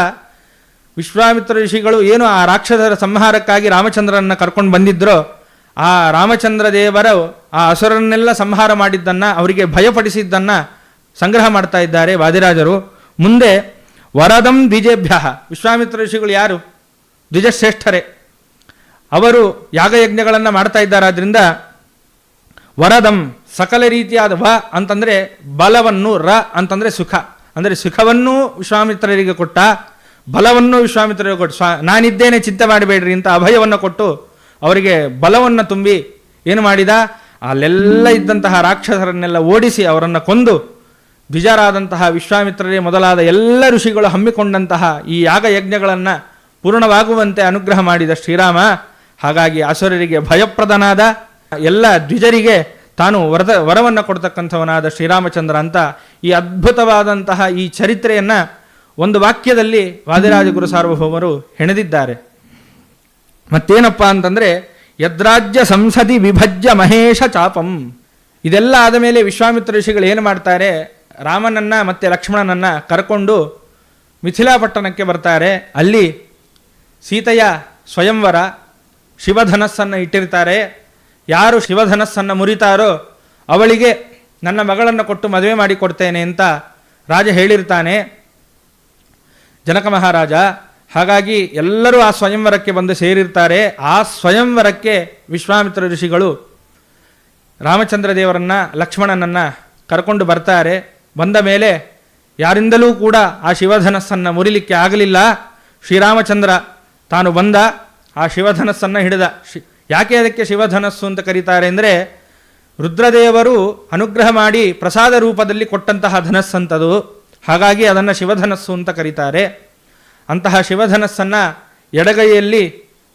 Speaker 1: ವಿಶ್ವಾಮಿತ್ರ ಋಷಿಗಳು ಏನು ಆ ರಾಕ್ಷಸರ ಸಂಹಾರಕ್ಕಾಗಿ ರಾಮಚಂದ್ರನನ್ನು ಕರ್ಕೊಂಡು ಬಂದಿದ್ರೋ, ಆ ರಾಮಚಂದ್ರ ದೇವರು ಆ ಅಸುರನ್ನೆಲ್ಲ ಸಂಹಾರ ಮಾಡಿದ್ದನ್ನು, ಅವರಿಗೆ ಭಯಪಡಿಸಿದ್ದನ್ನು ಸಂಗ್ರಹ ಮಾಡ್ತಾ ಇದ್ದಾರೆ ವಾದಿರಾಜರು. ಮುಂದೆ ವರದಂ ದ್ವಿಜೇಭ್ಯ, ವಿಶ್ವಾಮಿತ್ರ ಋಷಿಗಳು ಯಾರು? ದ್ವಿಜಶ್ರೇಷ್ಠರೇ. ಅವರು ಯಾಗಯಜ್ಞಗಳನ್ನು ಮಾಡ್ತಾ ಇದ್ದಾರಾದ್ರಿಂದ ವರದಂ ಸಕಲ ರೀತಿಯಾದ ವ ಅಂತಂದರೆ ಬಲವನ್ನು ರ ಅಂತಂದರೆ ಸುಖ. ಅಂದರೆ ಸುಖವನ್ನು ವಿಶ್ವಾಮಿತ್ರರಿಗೆ ಕೊಟ್ಟ ಬಲವನ್ನು ವಿಶ್ವಾಮಿತ್ರರಿಗೆ ಕೊಟ್ಟು, ಸ್ವಾ, ನಾನಿದ್ದೇನೆ, ಚಿಂತೆ ಮಾಡಬೇಡ್ರಿ ಅಂತ ಅಭಯವನ್ನು ಕೊಟ್ಟು ಅವರಿಗೆ ಬಲವನ್ನು ತುಂಬಿ ಏನು ಮಾಡಿದ? ಅಲ್ಲೆಲ್ಲ ಇದ್ದಂತಹ ರಾಕ್ಷಸರನ್ನೆಲ್ಲ ಓಡಿಸಿ ಅವರನ್ನು ಕೊಂದು ದ್ವಿಜರಾದಂತಹ ವಿಶ್ವಾಮಿತ್ರರೇ ಮೊದಲಾದ ಎಲ್ಲ ಋಷಿಗಳು ಹಮ್ಮಿಕೊಂಡಂತಹ ಈ ಯಾಗಯಜ್ಞಗಳನ್ನು ಪೂರ್ಣವಾಗುವಂತೆ ಅನುಗ್ರಹ ಮಾಡಿದ ಶ್ರೀರಾಮ, ಹಾಗಾಗಿ ಅಸುರರಿಗೆ ಭಯಪ್ರದನಾದ ಎಲ್ಲ ದ್ವಿಜರಿಗೆ ತಾನು ವರದ, ವರವನ್ನು ಕೊಡ್ತಕ್ಕಂಥವನಾದ ಶ್ರೀರಾಮಚಂದ್ರ ಅಂತ ಈ ಅದ್ಭುತವಾದಂತಹ ಈ ಚರಿತ್ರೆಯನ್ನು ಒಂದು ವಾಕ್ಯದಲ್ಲಿ ವಾದಿರಾಜಗುರು ಸಾರ್ವಭೌಮರು ಹೆಣೆದಿದ್ದಾರೆ. ಮತ್ತೇನಪ್ಪ ಅಂತಂದರೆ, ಯದ್ರಾಜ್ಯ ಸಂಸದಿ ವಿಭಜ್ಯ ಮಹೇಶ ಚಾಪಂ. ಇದೆಲ್ಲ ಆದ ಮೇಲೆ ವಿಶ್ವಾಮಿತ್ರ ಋಷಿಗಳು ಏನು ಮಾಡ್ತಾರೆ, ರಾಮನನ್ನು ಮತ್ತು ಲಕ್ಷ್ಮಣನನ್ನು ಕರ್ಕೊಂಡು ಮಿಥಿಲಾಪಟ್ಟಣಕ್ಕೆ ಬರ್ತಾರೆ. ಅಲ್ಲಿ ಸೀತೆಯ ಸ್ವಯಂವರ ಶಿವಧನಸ್ಸನ್ನು ಇಟ್ಟಿರ್ತಾರೆ. ಯಾರು ಶಿವಧನಸ್ಸನ್ನು ಮುರಿತಾರೋ ಅವಳಿಗೆ ನನ್ನ ಮಗಳನ್ನು ಕೊಟ್ಟು ಮದುವೆ ಮಾಡಿಕೊಡ್ತೇನೆ ಅಂತ ರಾಜ ಹೇಳಿರ್ತಾನೆ. ಜನಕ ಮಹಾರಾಜ, ಹಾಗಾಗಿ ಎಲ್ಲರೂ ಆ ಸ್ವಯಂವರಕ್ಕೆ ಬಂದು ಸೇರಿರ್ತಾರೆ. ಆ ಸ್ವಯಂವರಕ್ಕೆ ವಿಶ್ವಾಮಿತ್ರ ಋಷಿಗಳು ರಾಮಚಂದ್ರ ದೇವರನ್ನು, ಲಕ್ಷ್ಮಣನನ್ನು ಕರ್ಕೊಂಡು ಬರ್ತಾರೆ. ಬಂದ ಮೇಲೆ ಯಾರಿಂದಲೂ ಕೂಡ ಆ ಶಿವಧನಸ್ಸನ್ನು ಮುರಿಲಿಕ್ಕೆ ಆಗಲಿಲ್ಲ. ಶ್ರೀರಾಮಚಂದ್ರ ತಾನು ಬಂದ, ಆ ಶಿವಧನಸ್ಸನ್ನು ಹಿಡಿದ. ಶಿ, ಯಾಕೆ ಅದಕ್ಕೆ ಶಿವಧನಸ್ಸು ಅಂತ ಕರೀತಾರೆ ಅಂದರೆ, ರುದ್ರದೇವರು ಅನುಗ್ರಹ ಮಾಡಿ ಪ್ರಸಾದ ರೂಪದಲ್ಲಿ ಕೊಟ್ಟಂತಹ ಧನಸ್ಸಂತದು. ಹಾಗಾಗಿ ಅದನ್ನು ಶಿವಧನಸ್ಸು ಅಂತ ಕರೀತಾರೆ. ಅಂತಹ ಶಿವಧನಸ್ಸನ್ನು ಎಡಗೈಯಲ್ಲಿ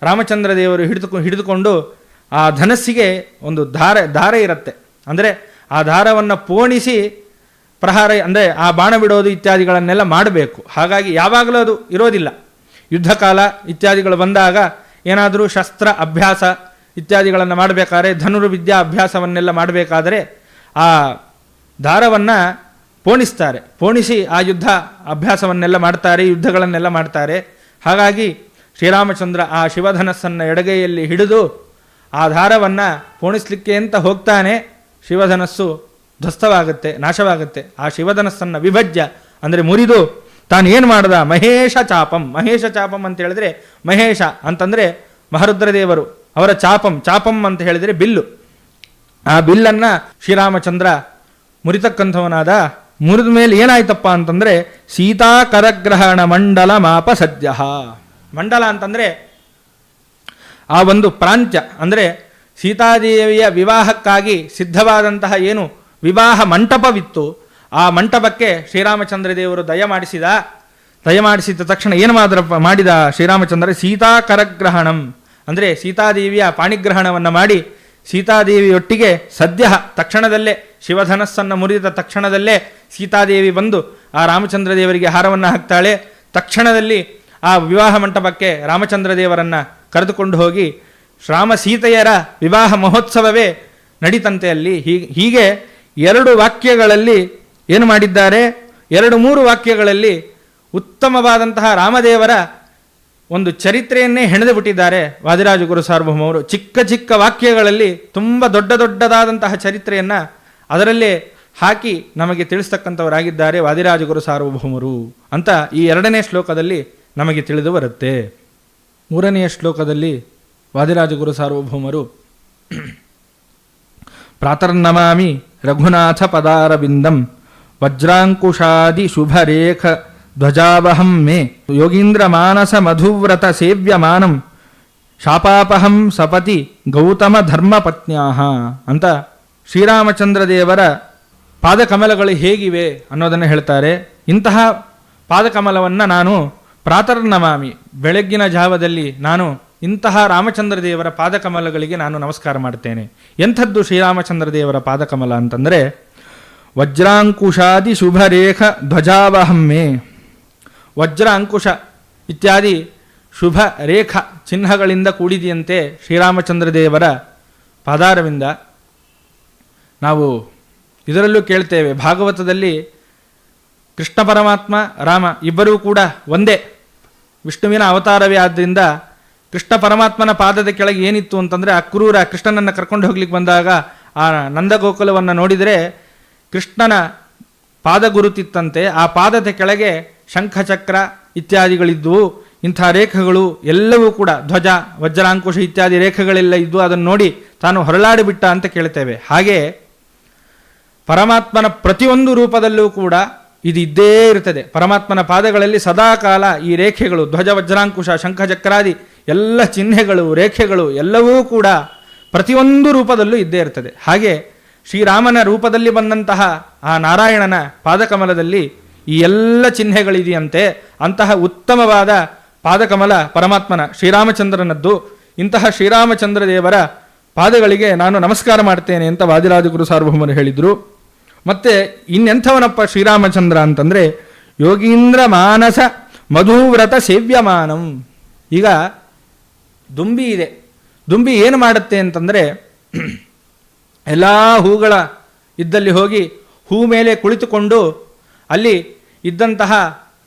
Speaker 1: ರಾಮಚಂದ್ರ ದೇವರು ಹಿಡಿದುಕೊ, ಹಿಡಿದುಕೊಂಡು ಆ ಧನಸ್ಸಿಗೆ ಒಂದು ಧಾರೆ ಧಾರೆ ಇರುತ್ತೆ. ಅಂದರೆ ಆ ದಾರವನ್ನು ಪೋಣಿಸಿ ಪ್ರಹಾರ, ಅಂದರೆ ಆ ಬಾಣ ಬಿಡೋದು ಇತ್ಯಾದಿಗಳನ್ನೆಲ್ಲ ಮಾಡಬೇಕು. ಹಾಗಾಗಿ ಯಾವಾಗಲೂ ಅದು ಇರೋದಿಲ್ಲ. ಯುದ್ಧ ಕಾಲ ಇತ್ಯಾದಿಗಳು ಬಂದಾಗ ಏನಾದರೂ ಶಸ್ತ್ರ ಅಭ್ಯಾಸ ಇತ್ಯಾದಿಗಳನ್ನು ಮಾಡಬೇಕಾದ್ರೆ ಧನುರ್ವಿದ್ಯಾ ಅಭ್ಯಾಸವನ್ನೆಲ್ಲ ಮಾಡಬೇಕಾದರೆ ಆ ದಾರವನ್ನು ಪೋಣಿಸ್ತಾರೆ. ಪೋಣಿಸಿ ಆ ಯುದ್ಧ ಅಭ್ಯಾಸವನ್ನೆಲ್ಲ ಮಾಡ್ತಾರೆ, ಯುದ್ಧಗಳನ್ನೆಲ್ಲ ಮಾಡ್ತಾರೆ. ಹಾಗಾಗಿ ಶ್ರೀರಾಮಚಂದ್ರ ಆ ಶಿವಧನಸ್ಸನ್ನು ಎಡಗೈಯಲ್ಲಿ ಹಿಡಿದು ಆ ದಾರವನ್ನು ಪೋಣಿಸ್ಲಿಕ್ಕೆ ಅಂತ ಹೋಗ್ತಾನೆ, ಶಿವಧನಸ್ಸು ಧ್ವಸ್ತವಾಗುತ್ತೆ, ನಾಶವಾಗುತ್ತೆ. ಆ ಶಿವಧನಸ್ಸನ್ನು ವಿಭಜ್ಯ ಅಂದರೆ ಮುರಿದು ತಾನು ಏನು ಮಾಡ್ದ? ಮಹೇಶ ಚಾಪಂ. ಮಹೇಶ ಚಾಪಂ ಅಂತ ಹೇಳಿದ್ರೆ ಮಹೇಶ ಅಂತಂದರೆ ಮಹರುದ್ರದೇವರು ಅವರ ಚಾಪಂ. ಚಾಪಂ ಅಂತ ಹೇಳಿದರೆ ಬಿಲ್ಲು. ಆ ಬಿಲ್ಲನ್ನು ಶ್ರೀರಾಮಚಂದ್ರ ಮುರಿತಕ್ಕಂಥವನಾದ ಮುರಿದ ಮೇಲೆ ಏನಾಯ್ತಪ್ಪ ಅಂತಂದರೆ ಸೀತಾ ಕರಗ್ರಹಣ ಮಂಡಲ ಮಾಪ ಸದ್ಯ. ಮಂಡಲ ಅಂತಂದರೆ ಆ ಒಂದು ಪ್ರಾಂತ್ಯ, ಅಂದರೆ ಸೀತಾದೇವಿಯ ವಿವಾಹಕ್ಕಾಗಿ ಸಿದ್ಧವಾದಂತಹ ಏನು ವಿವಾಹ ಮಂಟಪವಿತ್ತು. ಆ ಮಂಟಪಕ್ಕೆ ಶ್ರೀರಾಮಚಂದ್ರ ದೇವರು ದಯ ಮಾಡಿಸಿದ ದಯ ಮಾಡಿಸಿದ ತಕ್ಷಣ ಏನು ಮಾದ್ರ ಮಾಡಿದ ಶ್ರೀರಾಮಚಂದ್ರ? ಸೀತಾ ಕರಗ್ರಹಣಂ. ಅಂದರೆ ಸೀತಾದೇವಿಯ ಪಾಣಿಗ್ರಹಣವನ್ನು ಮಾಡಿ ಸೀತಾದೇವಿಯೊಟ್ಟಿಗೆ ಸದ್ಯ ತಕ್ಷಣದಲ್ಲೇ ಶಿವಧನಸ್ಸನ್ನು ಮುರಿದ ತಕ್ಷಣದಲ್ಲೇ ಸೀತಾದೇವಿ ಬಂದು ಆ ರಾಮಚಂದ್ರ ದೇವರಿಗೆ ಹಾರವನ್ನು ಹಾಕ್ತಾಳೆ. ತಕ್ಷಣದಲ್ಲಿ ಆ ವಿವಾಹ ಮಂಟಪಕ್ಕೆ ರಾಮಚಂದ್ರ ದೇವರನ್ನು ಕರೆದುಕೊಂಡು ಹೋಗಿ ಶ್ರಾಮ ಸೀತೆಯರ ವಿವಾಹ ಮಹೋತ್ಸವವೇ ನಡೀತಂತೆ ಅಲ್ಲಿ. ಹೀಗೆ ಹೀಗೆ ಎರಡು ವಾಕ್ಯಗಳಲ್ಲಿ ಏನು ಮಾಡಿದ್ದಾರೆ? ಎರಡು ಮೂರು ವಾಕ್ಯಗಳಲ್ಲಿ ಉತ್ತಮವಾದಂತಹ ರಾಮದೇವರ ಒಂದು ಚರಿತ್ರೆಯನ್ನೇ ಹೆಣೆದು ಬಿಟ್ಟಿದ್ದಾರೆ ವಾದಿರಾಜ ಗುರು ಸಾರ್ವಭೌಮರು. ಚಿಕ್ಕ ಚಿಕ್ಕ ವಾಕ್ಯಗಳಲ್ಲಿ ತುಂಬ ದೊಡ್ಡ ದೊಡ್ಡದಾದಂತಹ ಚರಿತ್ರೆಯನ್ನು ಅದರಲ್ಲೇ ಹಾಕಿ ನಮಗೆ ತಿಳಿಸ್ತಕ್ಕಂಥವರಾಗಿದ್ದಾರೆ ವಾದಿರಾಜ ಗುರು ಸಾರ್ವಭೌಮರು ಅಂತ ಈ ಎರಡನೇ ಶ್ಲೋಕದಲ್ಲಿ ನಮಗೆ ತಿಳಿದು ಬರುತ್ತೆ. ಮೂರನೆಯ ಶ್ಲೋಕದಲ್ಲಿ ವಾದಿರಾಜ ಗುರು ಸಾರ್ವಭೌಮರು, ಪ್ರಾತರ್ನಮಾಮಿ ರಘುನಾಥ ಪದಾರವಿಂದಂ ವಜ್ರಾಂಕುಶಾದಿ ಶುಭರೇಖ ಧ್ವಜಾವಹಂ ಮೇ ಯೋಗೀಂದ್ರ ಮಾನಸ ಮಧುವ್ರತ ಸೇವ್ಯಮಾನಂ ಶಾಪಾಪಹಂ ಸಪತಿ ಗೌತಮ ಧರ್ಮಪತ್ನ್ಯಾಹ ಅಂತ ಶ್ರೀರಾಮಚಂದ್ರ ದೇವರ ಪಾದಕಮಲಗಳು ಹೇಗಿವೆ ಅನ್ನೋದನ್ನು ಹೇಳ್ತಾರೆ. ಇಂತಹ ಪಾದಕಮಲವನ್ನು ನಾನು ಪ್ರಾತರ್ನಮಾಮಿ ಬೆಳಗ್ಗಿನ ಜಾವದಲ್ಲಿ ನಾನು ಇಂತಹ ರಾಮಚಂದ್ರ ದೇವರ ಪಾದಕಮಲಗಳಿಗೆ ನಾನು ನಮಸ್ಕಾರ ಮಾಡ್ತೇನೆ. ಎಂಥದ್ದು ಶ್ರೀರಾಮಚಂದ್ರ ದೇವರ ಪಾದಕಮಲ ಅಂತಂದರೆ, ವಜ್ರಾಂಕುಶಾದಿ ಶುಭರೇಖ ಧ್ವಜಾವಹಮ್ಮೆ ವಜ್ರ ಅಂಕುಶ ಇತ್ಯಾದಿ ಶುಭ ರೇಖಾ ಚಿಹ್ನಗಳಿಂದ ಕೂಡಿದೆಯಂತೆ ಶ್ರೀರಾಮಚಂದ್ರ ದೇವರ ಪಾದಾರವಿಂದ ನಾವು ಇದರಲ್ಲೂ ಕೇಳ್ತೇವೆ. ಭಾಗವತದಲ್ಲಿ ಕೃಷ್ಣ ಪರಮಾತ್ಮ, ರಾಮ ಇಬ್ಬರೂ ಕೂಡ ಒಂದೇ ವಿಷ್ಣುವಿನ ಅವತಾರವೇ. ಆದ್ದರಿಂದ ಕೃಷ್ಣ ಪರಮಾತ್ಮನ ಪಾದದ ಕೆಳಗೆ ಏನಿತ್ತು ಅಂತಂದರೆ ಅಕ್ರೂರ ಕೃಷ್ಣನನ್ನು ಕರ್ಕೊಂಡು ಹೋಗ್ಲಿಕ್ಕೆ ಬಂದಾಗ ಆ ನಂದಗೋಕುಲವನ್ನು ನೋಡಿದರೆ ಕೃಷ್ಣನ ಪಾದ ಗುರುತಿತ್ತಂತೆ. ಆ ಪಾದದ ಕೆಳಗೆ ಶಂಖಚಕ್ರ ಇತ್ಯಾದಿಗಳಿದ್ದವು ಇಂಥ ರೇಖೆಗಳು ಎಲ್ಲವೂ ಕೂಡ ಧ್ವಜ, ವಜ್ರಾಂಕುಶ ಇತ್ಯಾದಿ ರೇಖೆಗಳೆಲ್ಲ ಇದ್ದು ಅದನ್ನು ನೋಡಿ ತಾನು ಹೊರಳಾಡಿಬಿಟ್ಟ ಅಂತ ಕೇಳ್ತೇವೆ ಹಾಗೆ ಪರಮಾತ್ಮನ ಪ್ರತಿಯೊಂದು ರೂಪದಲ್ಲೂ ಕೂಡ ಇದು ಇದ್ದೇ ಇರುತ್ತದೆ. ಪರಮಾತ್ಮನ ಪಾದಗಳಲ್ಲಿ ಸದಾಕಾಲ ಈ ರೇಖೆಗಳು, ಧ್ವಜ, ವಜ್ರಾಂಕುಶ, ಶಂಖಚಕ್ರಾದಿ ಎಲ್ಲ ಚಿಹ್ನೆಗಳು, ರೇಖೆಗಳು ಎಲ್ಲವೂ ಕೂಡ ಪ್ರತಿಯೊಂದು ರೂಪದಲ್ಲೂ ಇದ್ದೇ ಇರ್ತದೆ ಹಾಗೆ ಶ್ರೀರಾಮನ ರೂಪದಲ್ಲಿ ಬಂದಂತಹ ಆ ನಾರಾಯಣನ ಪಾದಕಮಲದಲ್ಲಿ ಈ ಎಲ್ಲ ಚಿಹ್ನೆಗಳಿದೆಯಂತೆ ಅಂತಹ ಉತ್ತಮವಾದ ಪಾದಕಮಲ ಪರಮಾತ್ಮನ ಶ್ರೀರಾಮಚಂದ್ರನದ್ದು, ಇಂತಹ ಶ್ರೀರಾಮಚಂದ್ರ ದೇವರ ಪಾದಗಳಿಗೆ ನಾನು ನಮಸ್ಕಾರ ಮಾಡ್ತೇನೆ ಅಂತ ವಾದಿರಾಜಗುರು ಸಾರ್ವಭೌಮರು ಹೇಳಿದರು. ಮತ್ತೆ ಇನ್ನೆಂಥವನಪ್ಪ ಶ್ರೀರಾಮಚಂದ್ರ ಅಂತಂದರೆ, ಯೋಗೀಂದ್ರ ಮಾನಸ ಮಧುವ್ರತ ಸೇವ್ಯಮಾನಂ. ಈಗ ದುಂಬಿ ಇದೆ. ದುಂಬಿ ಏನು ಮಾಡುತ್ತೆ ಅಂತಂದರೆ, ಎಲ್ಲ ಹೂಗಳ ಇದ್ದಲ್ಲಿ ಹೋಗಿ ಹೂ ಮೇಲೆ ಕುಳಿತುಕೊಂಡು ಅಲ್ಲಿ ಇದ್ದಂತಹ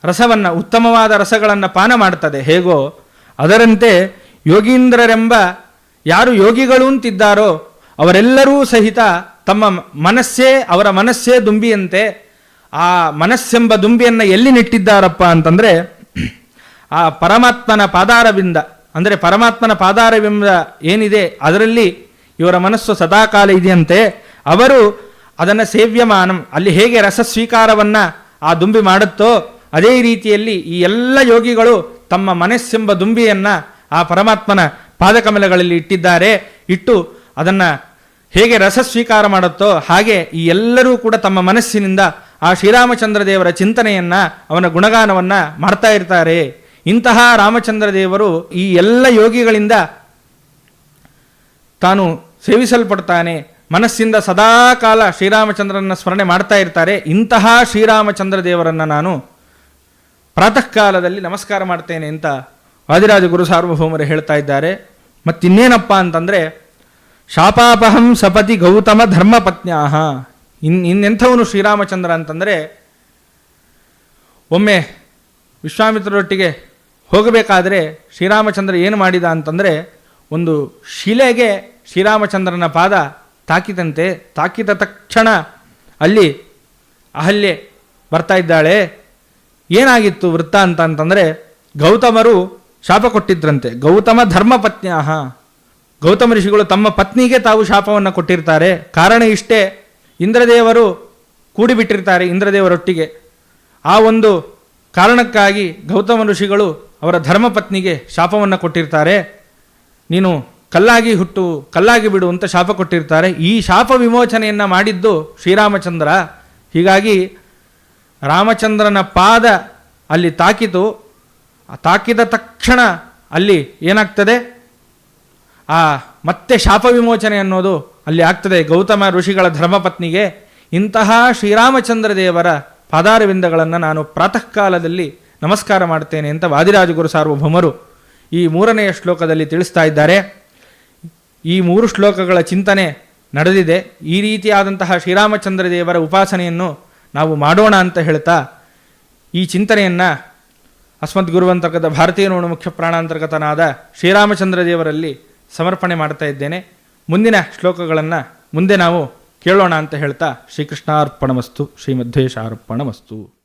Speaker 1: ರಸವನ್ನು, ಉತ್ತಮವಾದ ರಸಗಳನ್ನು ಪಾನ ಮಾಡ್ತದೆ. ಹೇಗೋ ಅದರಂತೆ ಯೋಗೀಂದ್ರರೆಂಬ ಯಾರು ಯೋಗಿಗಳು ಅಂತಿದ್ದಾರೋ ಅವರೆಲ್ಲರೂ ಸಹಿತ ತಮ್ಮ ಮನಸ್ಸೇ, ಅವರ ಮನಸ್ಸೇ ದುಂಬಿಯಂತೆ, ಆ ಮನಸ್ಸೆಂಬ ದುಂಬಿಯನ್ನು ಎಲ್ಲಿ ನೆಟ್ಟಿದ್ದಾರಪ್ಪ ಅಂತಂದರೆ ಆ ಪರಮಾತ್ಮನ ಪಾದಾರವಿಂದ, ಅಂದರೆ ಪರಮಾತ್ಮನ ಪಾದಾರವೆಂಬ ಏನಿದೆ ಅದರಲ್ಲಿ ಇವರ ಮನಸ್ಸು ಸದಾಕಾಲ ಇದೆಯಂತೆ. ಅವರು ಅದನ್ನು ಸೇವ್ಯಮಾನಂ, ಅಲ್ಲಿ ಹೇಗೆ ರಸ ಸ್ವೀಕಾರವನ್ನು ಆ ದುಂಬಿ ಮಾಡುತ್ತೋ, ಅದೇ ರೀತಿಯಲ್ಲಿ ಈ ಎಲ್ಲ ಯೋಗಿಗಳು ತಮ್ಮ ಮನಸ್ಸೆಂಬ ದುಂಬಿಯನ್ನು ಆ ಪರಮಾತ್ಮನ ಪಾದಕಮಲಗಳಲ್ಲಿ ಇಟ್ಟಿದ್ದಾರೆ. ಇಟ್ಟು ಅದನ್ನು ಹೇಗೆ ರಸ ಸ್ವೀಕಾರ ಮಾಡುತ್ತೋ, ಹಾಗೆ ಈ ಎಲ್ಲರೂ ಕೂಡ ತಮ್ಮ ಮನಸ್ಸಿನಿಂದ ಆ ಶ್ರೀರಾಮಚಂದ್ರ ದೇವರ ಚಿಂತನೆಯನ್ನು, ಅವನ ಗುಣಗಾನವನ್ನು ಮಾಡ್ತಾ ಇರ್ತಾರೆ. ಇಂತಹ ರಾಮಚಂದ್ರ ದೇವರು ಈ ಎಲ್ಲ ಯೋಗಿಗಳಿಂದ ತಾನು ಸೇವಿಸಲ್ಪಡ್ತಾನೆ. ಮನಸ್ಸಿಂದ ಸದಾಕಾಲ ಶ್ರೀರಾಮಚಂದ್ರನ ಸ್ಮರಣೆ ಮಾಡ್ತಾ ಇರ್ತಾರೆ. ಇಂತಹ ಶ್ರೀರಾಮಚಂದ್ರ ದೇವರನ್ನು ನಾನು ಪ್ರಾತಃ ಕಾಲದಲ್ಲಿ ನಮಸ್ಕಾರ ಮಾಡ್ತೇನೆ ಅಂತ ವಾದಿರಾಜ ಗುರು ಸಾರ್ವಭೌಮರು ಹೇಳ್ತಾ ಇದ್ದಾರೆ. ಮತ್ತಿನ್ನೇನಪ್ಪ ಅಂತಂದರೆ, ಶಾಪಾಪಹಂ ಸಪತಿ ಗೌತಮ ಧರ್ಮಪತ್ನ್ಯಾಹ ಇನ್, ಇನ್ನೆಂಥವನು ಶ್ರೀರಾಮಚಂದ್ರ ಅಂತಂದರೆ, ಒಮ್ಮೆ ವಿಶ್ವಾಮಿತ್ರರೊಟ್ಟಿಗೆ ಹೋಗಬೇಕಾದರೆ ಶ್ರೀರಾಮಚಂದ್ರ ಏನು ಮಾಡಿದ ಅಂತಂದರೆ, ಒಂದು ಶಿಲೆಗೆ ಶ್ರೀರಾಮಚಂದ್ರನ ಪಾದ ತಾಕಿದಂತೆ ತಾಕಿದ ತಕ್ಷಣ ಅಲ್ಲಿ ಅಹಲ್ಯೆ ಬರ್ತಾ ಇದ್ದಾಳೆ. ಏನಾಗಿತ್ತು ವೃತ್ತ ಅಂತ ಅಂತಂದರೆ ಗೌತಮರು ಶಾಪ ಕೊಟ್ಟಿದ್ರಂತೆ. ಗೌತಮ ಧರ್ಮಪತ್ನ್ಯಾಹ. ಗೌತಮ ಋಷಿಗಳು ತಮ್ಮ ಪತ್ನಿಗೆ ತಾವು ಶಾಪವನ್ನು ಕೊಟ್ಟಿರ್ತಾರೆ. ಕಾರಣ ಇಷ್ಟೇ, ಇಂದ್ರದೇವರು ಕೂಡಿಬಿಟ್ಟಿರ್ತಾರೆ ಇಂದ್ರದೇವರೊಟ್ಟಿಗೆ. ಆ ಒಂದು ಕಾರಣಕ್ಕಾಗಿ ಗೌತಮ ಋಷಿಗಳು ಅವರ ಧರ್ಮಪತ್ನಿಗೆ ಶಾಪವನ್ನು ಕೊಟ್ಟಿರ್ತಾರೆ. ನೀನು ಕಲ್ಲಾಗಿ ಹುಟ್ಟು, ಕಲ್ಲಾಗಿ ಬಿಡು ಅಂತ ಶಾಪ ಕೊಟ್ಟಿರ್ತಾರೆ. ಈ ಶಾಪ ವಿಮೋಚನೆಯನ್ನು ಮಾಡಿದ್ದು ಶ್ರೀರಾಮಚಂದ್ರ. ಹೀಗಾಗಿ ರಾಮಚಂದ್ರನ ಪಾದ ಅಲ್ಲಿ ತಾಕಿತು. ತಾಕಿದ ತಕ್ಷಣ ಅಲ್ಲಿ ಏನಾಗ್ತದೆ? ಆ ಮತ್ತೆ ಶಾಪ ವಿಮೋಚನೆ ಅನ್ನೋದು ಅಲ್ಲಿ ಆಗ್ತದೆ. ಗೌತಮ ಋಷಿಗಳ ಧರ್ಮಪತ್ನಿಗೆ ಇಂತಹ ಶ್ರೀರಾಮಚಂದ್ರ ದೇವರ ಪಾದಾರವಿಂದಗಳನ್ನು ನಾನು ಪ್ರಾತಃ ಕಾಲದಲ್ಲಿ ನಮಸ್ಕಾರ ಮಾಡ್ತೇನೆ ಅಂತ ವಾದಿರಾಜಗುರು ಸಾರ್ವಭೌಮರು ಈ ಮೂರನೆಯ ಶ್ಲೋಕದಲ್ಲಿ ತಿಳಿಸ್ತಾ ಇದ್ದಾರೆ. ಈ ಮೂರು ಶ್ಲೋಕಗಳ ಚಿಂತನೆ ನಡೆದಿದೆ. ಈ ರೀತಿಯಾದಂತಹ ಶ್ರೀರಾಮಚಂದ್ರ ದೇವರ ಉಪಾಸನೆಯನ್ನು ನಾವು ಮಾಡೋಣ ಅಂತ ಹೇಳ್ತಾ ಈ ಚಿಂತನೆಯನ್ನು ಅಸ್ಮದ್ ಗುರುವಂತಕದ ಭಾರತೀಯ ನೋಡು ಮುಖ್ಯ ಪ್ರಾಣಾಂತರ್ಗತನಾದ ಶ್ರೀರಾಮಚಂದ್ರ ದೇವರಲ್ಲಿ ಸಮರ್ಪಣೆ ಮಾಡ್ತಾ ಇದ್ದೇನೆ. ಮುಂದಿನ ಶ್ಲೋಕಗಳನ್ನು ಮುಂದೆ ನಾವು ಕೇಳೋಣ ಅಂತ ಹೇಳ್ತಾ ಶ್ರೀಕೃಷ್ಣಾರ್ಪಣಮಸ್ತು. ಶ್ರೀಮಧ್ವೇಶಾರ್ಪಣಮಸ್ತು